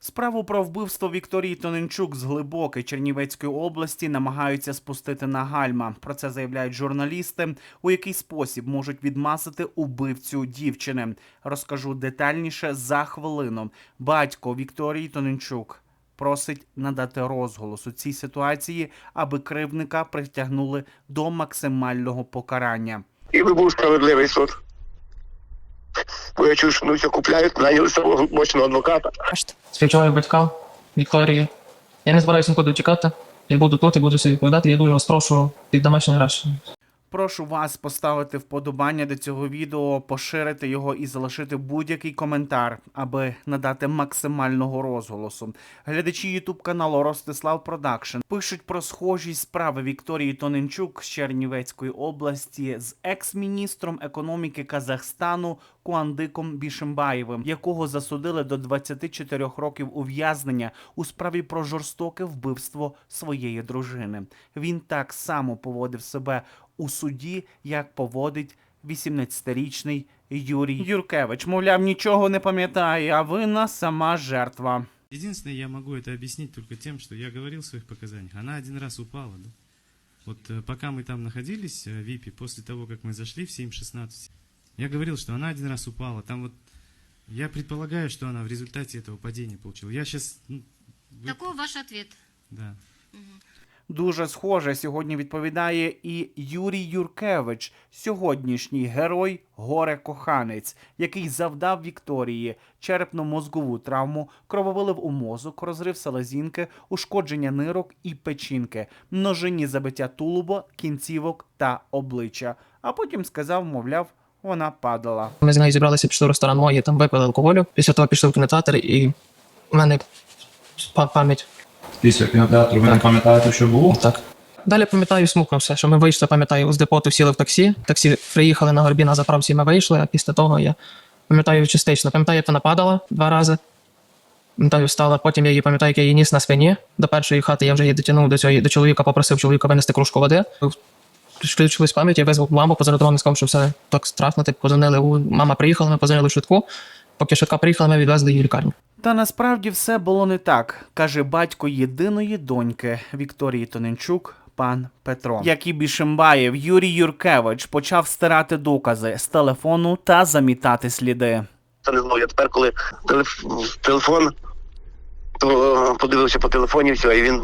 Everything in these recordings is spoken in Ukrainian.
Справу про вбивство Вікторії Тоненчук з глибоки Чернівецької області намагаються спустити на гальма. Про це заявляють журналісти. У який спосіб можуть відмазати убивцю дівчини. Розкажу детальніше за хвилину. Батько Вікторії Тоненчук просить надати розголос у цій ситуації, аби кривника притягнули до максимального покарання. І був справедливий суд. Бо я чув, що ну все купляють, наняли самого мощного адвоката. Співчуваю батькам Вікторії. Я не збираюся нікуди тікати. Я буду тут і буду собі відповідати. Я дуже вас прошу під домашній арешт. Прошу вас поставити вподобання до цього відео, поширити його і залишити будь-який коментар, аби надати максимального розголосу. Глядачі Ютуб каналу Ростислав Продакшн пишуть про схожість справи Вікторії Тоненчук з Чернівецької області з екс-міністром економіки Казахстану Куандиком Бішимбаєвим, якого засудили до 24 років ув'язнення у справі про жорстоке вбивство своєї дружини. Він так само поводив себе у суді, як поводить 18-річний Юрій Юркевич. Мовляв, нічого не пам'ятає, а винна сама жертва. Единственное, я могу это объяснить только тем, что я говорил в своих показаниях. Она один раз упала, да? Вот э, пока мы там находились э, в ВИПе, после того, как мы зашли в 7.16, я говорил, что она один раз упала. Там вот, я предполагаю, что она в результате этого падения получила. Я сейчас, ну, вы- ваш ответ. да. Дуже схоже сьогодні відповідає і Юрій Юркевич, сьогоднішній герой горе-коханець, який завдав Вікторії черепно-мозгову травму, крововилив у мозок, розрив селезінки, ушкодження нирок і печінки, множинні забиття тулуба, кінцівок та обличчя. А потім сказав, мовляв, вона падала. Ми з нею зібралися, пішли в ресторан мої, там випили алкоголю. Після того пішли в кінотеатр і в мене па- пам'ять Після кінотеатру ви не пам'ятаєте, що було? так. Далі пам'ятаю смутно все, що ми вийшли, пам'ятаю, з депоту сіли в таксі. Таксі приїхали на горбі на заправці, ми вийшли, а після того я пам'ятаю частично. Пам'ятаю, як вона падала два рази. Пам'ятаю, встала, потім я її пам'ятаю, як я її ніс на спині. До першої хати я вже її дотягнув до цього до чоловіка, попросив чоловіка винести кружку води. Включились пам'ять, я визвав маму, позвонив до мами, сказав, що все так страшно. Типу, позвонили. у- Мама приїхала, ми позвонили в швидку. Поки швидка приїхала, ми відвезли її в лікарню. Та насправді все було не так, каже батько єдиної доньки Вікторії Тоненчук. Пан Петро, як і Бішимбаєв, Юрій Юркевич почав стирати докази з телефону та замітати сліди. Це не знаю. Я тепер, коли телеф- телефон, то е, подивився по телефоні, все, і він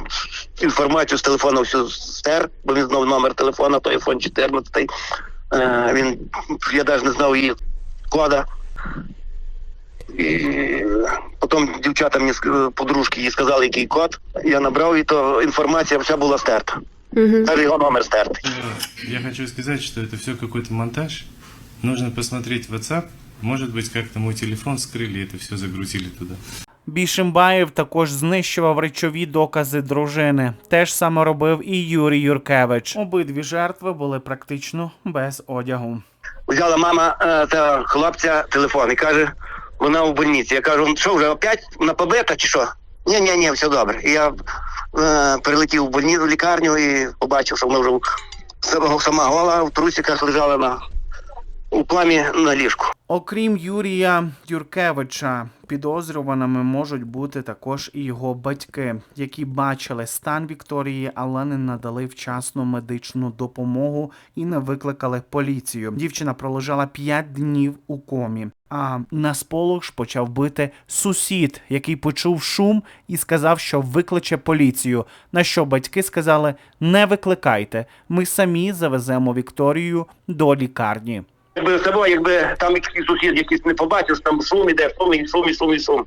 інформацію з телефону всю стер, бо він знав номер телефона, то iPhone 14. Е, він, я навіть не знав її кода. І потім дівчата мені ск- подружки їй сказали, який код. Я набрав, і то інформація вся була стерта. Навіть його номер стертий. Я хочу сказать, что это все какой-то монтаж. Нужно посмотреть WhatsApp. Может быть, как-то мой телефон скрыли, это все загрузили туда. Бішимбаєв також знищував речові докази дружини. Те ж саме робив і Юрій Юркевич. Обидві жертви були практично без одягу. Взяла мама е, та хлопця телефон і каже, вона у больниці. Я кажу, що вже опять вона побита чи що? Ні, ні, ні, все добре. І я е, прилетів в больницю, в лікарню і побачив, що вона вже сама гола в трусиках лежала на у пламі на ліжку. Окрім Юрія Юркевича, підозрюваними можуть бути також і його батьки, які бачили стан Вікторії, але не надали вчасну медичну допомогу і не викликали поліцію. Дівчина пролежала 5 днів у комі. А на сполох почав бити сусід, який почув шум і сказав, що викличе поліцію. На що батьки сказали: не викликайте, ми самі завеземо Вікторію до лікарні. Якби собою, якби там якийсь сусід якийсь не побачив, там шум іде, шум і шум і шум і шум.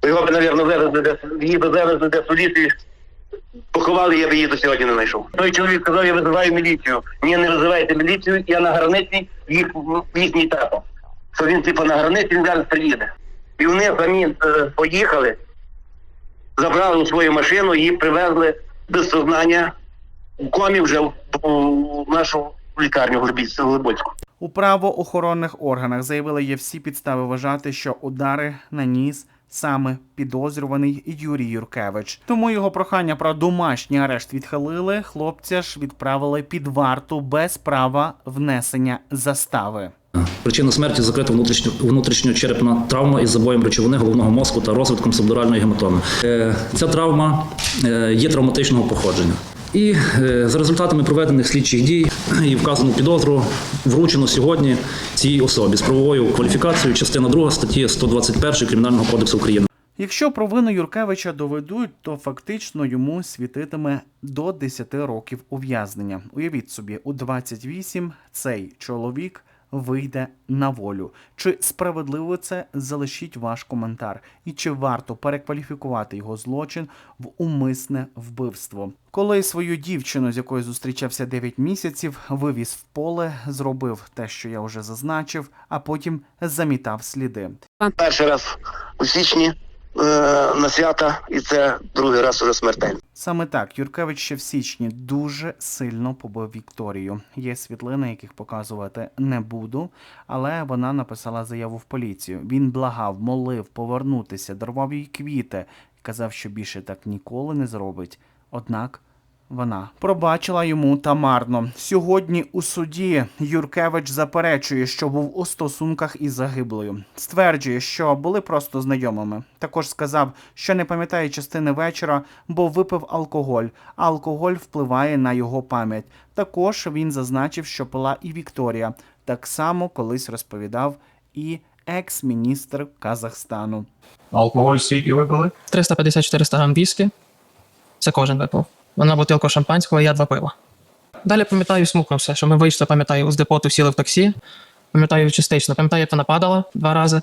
То його б, мабуть, завезли десь, її б завезли ліс і поховали, я б її до сьогодні не знайшов. Той чоловік сказав, я визиваю міліцію. Ні, не визивайте міліцію, я на границі їх, їхній тато. Що він типу на границі, він зараз приїде. І вони самі е, поїхали, забрали у свою машину, її привезли без сознання в комі вже в, в нашу лікарню Глибоцьку. У правоохоронних органах заявили, є всі підстави вважати, що удари наніс саме підозрюваний Юрій Юркевич. Тому його прохання про домашній арешт відхилили. Хлопця ж відправили під варту без права внесення застави. Причина смерті закрита внутрішньо, внутрішньочерепна травма із забоєм речовини головного мозку та розвитком субдуральної гематоми. Е, Ця травма е, є травматичного походження. І е, за результатами проведених слідчих дій і вказану підозру вручено сьогодні цій особі з правовою кваліфікацією частина 2 статті 121 Кримінального кодексу України. Якщо провину Юркевича доведуть, то фактично йому світитиме до 10 років ув'язнення. Уявіть собі, у 28 цей чоловік вийде на волю. Чи справедливо це? Залишіть ваш коментар. І чи варто перекваліфікувати його злочин в умисне вбивство? Коли свою дівчину, з якою зустрічався 9 місяців, вивіз в поле, зробив те, що я вже зазначив, а потім замітав сліди. Перший раз у січні на свята, і це другий раз уже смертельно. Саме так Юркевич ще в січні дуже сильно побив Вікторію. Є світлини, яких показувати не буду, але вона написала заяву в поліцію. Він благав, молив повернутися, дарував їй квіти казав, що більше так ніколи не зробить. Однак вона пробачила йому та марно. Сьогодні у суді Юркевич заперечує, що був у стосунках із загиблою. Стверджує, що були просто знайомими. Також сказав, що не пам'ятає частини вечора, бо випив алкоголь. А алкоголь впливає на його пам'ять. Також він зазначив, що пила і Вікторія. Так само колись розповідав і екс-міністр Казахстану. Алкоголь скільки випили? 350-400 грам віскі. Це кожен випив. Вона бутилку шампанського, я два пива. Далі пам'ятаю, смукнувся, що ми вийшли, пам'ятаю, з депоту сіли в таксі. Пам'ятаю частично. Пам'ятаю, як вона падала два рази.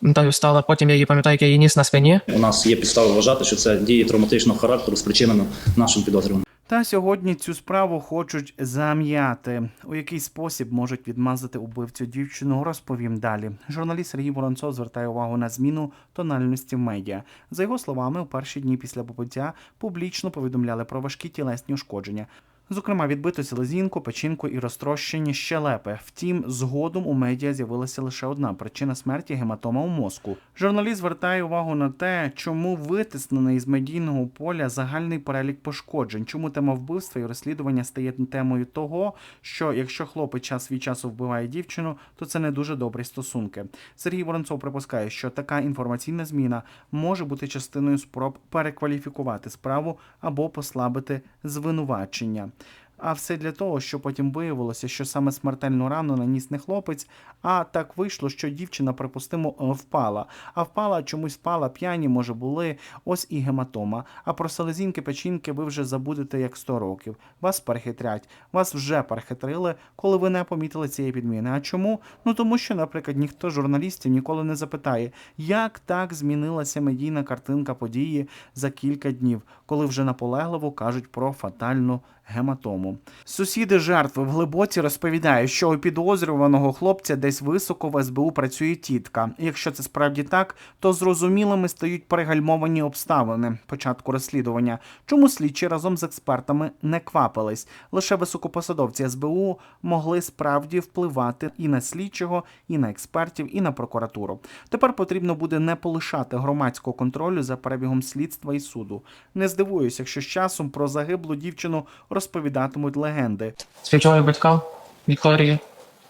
Пам'ятаю, встала, потім я її пам'ятаю, як я її ніс на спині. У нас є підстави вважати, що це дії травматичного характеру спричинено нашим підозрюваним. Та сьогодні цю справу хочуть зам'яти. У який спосіб можуть відмазати убивцю дівчину, розповім далі. Журналіст Сергій Воронцов звертає увагу на зміну тональності в медіа. За його словами, у перші дні після побиття публічно повідомляли про важкі тілесні ушкодження. Зокрема, відбиту селезінку, печінку і розтрощені щелепи. Втім, згодом у медіа з'явилася лише одна причина смерті гематома у мозку. Журналіст звертає увагу на те, чому витиснений із медійного поля загальний перелік пошкоджень, чому тема вбивства і розслідування стає темою того, що якщо хлопець час від часу вбиває дівчину, то це не дуже добрі стосунки. Сергій Воронцов припускає, що така інформаційна зміна може бути частиною спроб перекваліфікувати справу або послабити звинувачення. А все для того, що потім виявилося, що саме смертельну рану наніс не хлопець, а так вийшло, що дівчина, припустимо, е, впала. А впала чомусь впала, п'яні, може, були, ось і гематома. А про селезінки печінки ви вже забудете як 100 років. Вас перехитрять, вас вже перехитрили, коли ви не помітили цієї підміни. А чому? Ну тому що, наприклад, ніхто з журналістів ніколи не запитає, як так змінилася медійна картинка події за кілька днів, коли вже наполегливо кажуть про фатальну гематому. Сусіди жертви в глибоці розповідають, що у підозрюваного хлопця десь високо в СБУ працює тітка. Якщо це справді так, то зрозумілими стають перегальмовані обставини початку розслідування. Чому слідчі разом з експертами не квапились? Лише високопосадовці СБУ могли справді впливати і на слідчого, і на експертів, і на прокуратуру. Тепер потрібно буде не полишати громадського контролю за перебігом слідства і суду. Не здивуюся, якщо з часом про загиблу дівчину розповідатимуть легенди. Співчуваю батькам Вікторії.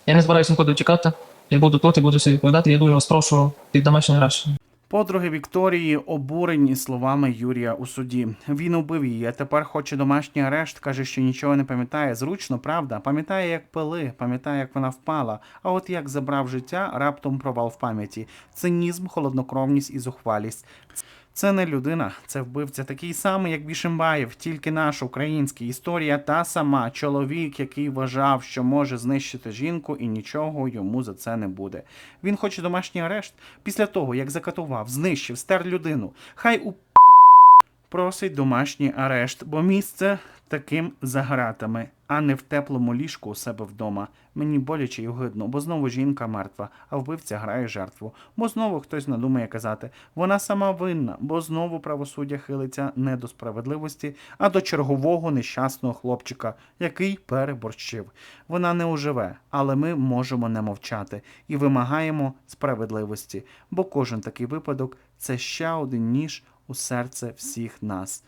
Я не збираюся нікуди тікати. Я буду тут і буду собі відповідати. Я дуже вас прошу під домашній арешт. Подруги Вікторії обурені словами Юрія у суді. Він убив її, а тепер хоче домашній арешт. каже, що нічого не пам'ятає. Зручно, правда? Пам'ятає, як пили, пам'ятає, як вона впала. А от як забрав життя, раптом провал в пам'яті. Цинізм, холоднокровність і зухвалість. Це не людина, це вбивця такий самий, як Бішимбаєв, тільки наш український. Історія та сама. Чоловік, який вважав, що може знищити жінку, і нічого йому за це не буде. Він хоче домашній арешт після того, як закатував, знищив, стер людину. Хай у просить домашній арешт, бо місце таким за гратами, а не в теплому ліжку у себе вдома. Мені боляче й огидно, бо знову жінка мертва, а вбивця грає жертву. Бо знову хтось надумає казати, вона сама винна, бо знову правосуддя хилиться не до справедливості, а до чергового нещасного хлопчика, який переборщив. Вона не оживе, але ми можемо не мовчати і вимагаємо справедливості, бо кожен такий випадок це ще один ніж у серце всіх нас.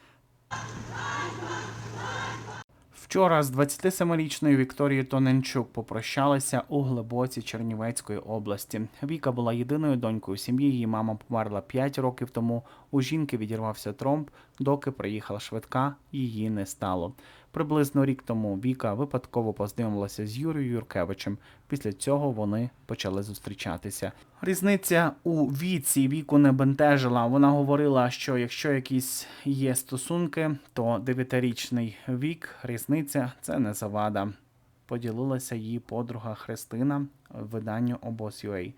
Вчора з 27-річною Вікторією Тоненчук попрощалися у глибоці Чернівецької області. Віка була єдиною донькою сім'ї. Її мама померла 5 років тому. У жінки відірвався тромб, доки приїхала швидка, її не стало. Приблизно рік тому Віка випадково познайомилася з Юрією Юркевичем. Після цього вони почали зустрічатися. Різниця у віці віку не бентежила. Вона говорила, що якщо якісь є стосунки, то дев'ятирічний вік, різниця це не завада. Поділилася її подруга Христина в виданню Обоз.ua.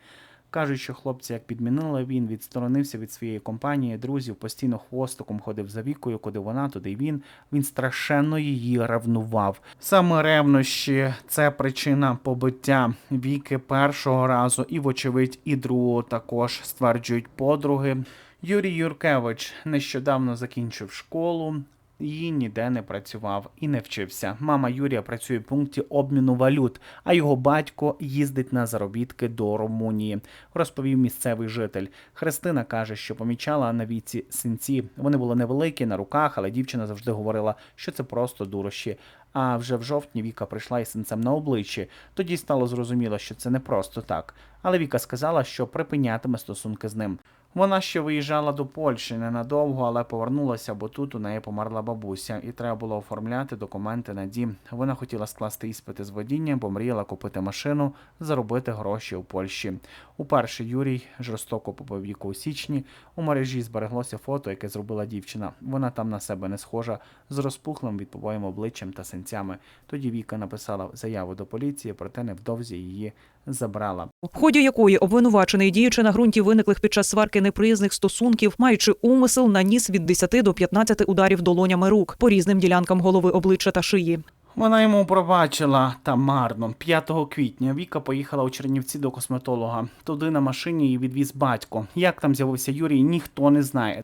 Кажуть, що хлопці як підмінили, він відсторонився від своєї компанії, друзів, постійно хвостиком ходив за вікою, куди вона, туди він. Він страшенно її ревнував. Саме ревнощі це причина побиття віки першого разу, і, вочевидь, і другого також стверджують подруги. Юрій Юркевич нещодавно закінчив школу. Її ніде не працював і не вчився. Мама Юрія працює в пункті обміну валют, а його батько їздить на заробітки до Румунії, розповів місцевий житель. Христина каже, що помічала на віці синці. Вони були невеликі на руках, але дівчина завжди говорила, що це просто дурощі. А вже в жовтні Віка прийшла із синцем на обличчі. Тоді стало зрозуміло, що це не просто так. Але Віка сказала, що припинятиме стосунки з ним. Вона ще виїжджала до Польщі ненадовго, але повернулася, бо тут у неї померла бабуся, і треба було оформляти документи на дім. Вона хотіла скласти іспити з водіння, бо мріяла купити машину, заробити гроші у Польщі. Уперше Юрій жорстоко побив віку у січні. У мережі збереглося фото, яке зробила дівчина. Вона там на себе не схожа, з розпухлим від побоєм обличчям та синцями. Тоді Віка написала заяву до поліції, проте невдовзі її забрала. в ході якої обвинувачений діючи на ґрунті виниклих під час сварки неприязних стосунків, маючи умисел, наніс від 10 до 15 ударів долонями рук по різним ділянкам голови, обличчя та шиї. Вона йому пробачила та марно. 5 квітня Віка поїхала у Чернівці до косметолога. Туди на машині її відвіз батько. Як там з'явився Юрій, ніхто не знає.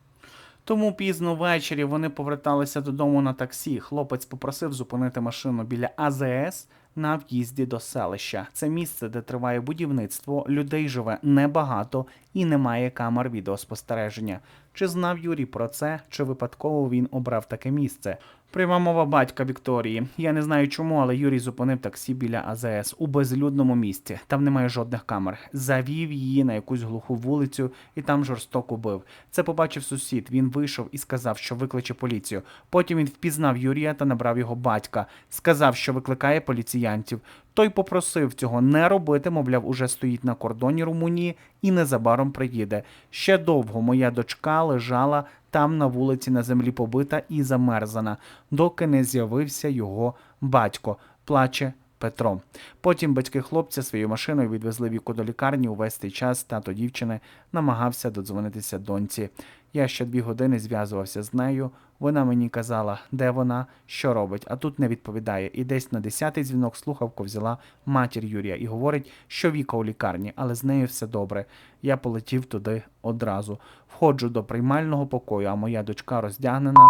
Тому пізно ввечері вони поверталися додому на таксі. Хлопець попросив зупинити машину біля АЗС на в'їзді до селища. Це місце, де триває будівництво, людей живе небагато і немає камер відеоспостереження. Чи знав Юрій про це, чи випадково він обрав таке місце? Пряма мова батька Вікторії. Я не знаю чому, але Юрій зупинив таксі біля АЗС у безлюдному місці. Там немає жодних камер. Завів її на якусь глуху вулицю і там жорстоко бив. Це побачив сусід. Він вийшов і сказав, що викличе поліцію. Потім він впізнав Юрія та набрав його батька. Сказав, що викликає поліціянтів. Той попросив цього не робити, мовляв, уже стоїть на кордоні Румунії і незабаром приїде. Ще довго моя дочка лежала там на вулиці на землі побита і замерзана, доки не з'явився його батько. Плаче Петро. Потім батьки хлопця своєю машиною відвезли віку до лікарні. Увесь цей час тато дівчини намагався додзвонитися доньці. Я ще дві години зв'язувався з нею. Вона мені казала, де вона, що робить, а тут не відповідає. І десь на десятий дзвінок слухавку взяла матір Юрія і говорить, що Віка у лікарні, але з нею все добре. Я полетів туди одразу. Входжу до приймального покою, а моя дочка роздягнена.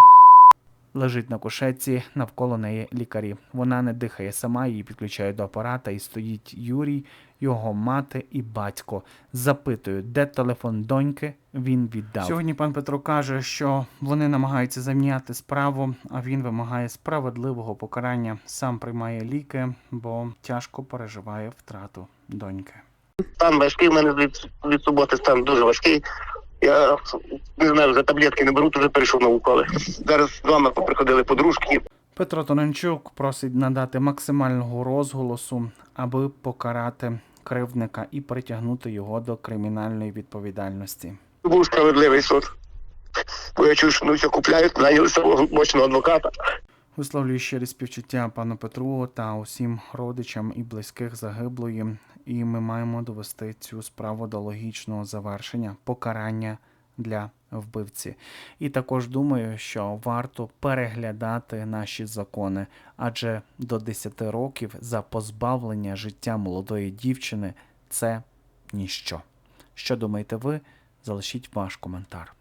Лежить на кушетці, навколо неї лікарі. Вона не дихає сама, її підключають до апарата, і стоїть Юрій, його мати і батько. Запитують, де телефон доньки. Він віддав. Сьогодні пан Петро каже, що вони намагаються заміняти справу, а він вимагає справедливого покарання. Сам приймає ліки, бо тяжко переживає втрату доньки. Стан важкий, в мене від, від суботи стан дуже важкий. Я не знаю, за таблетки не беру, вже перейшов на уколи. Зараз з вами поприходили подружки. Петро Тоненчук просить надати максимального розголосу, аби покарати кривдника і притягнути його до кримінальної відповідальності. Був справедливий суд. Бо я чую, що ну все купляють, наняли самого мощного адвоката. Висловлюю щирі співчуття пану Петру та усім родичам і близьких загиблої. І ми маємо довести цю справу до логічного завершення, покарання для вбивці. І також думаю, що варто переглядати наші закони, адже до 10 років за позбавлення життя молодої дівчини це ніщо. Що думаєте ви? Залишіть ваш коментар.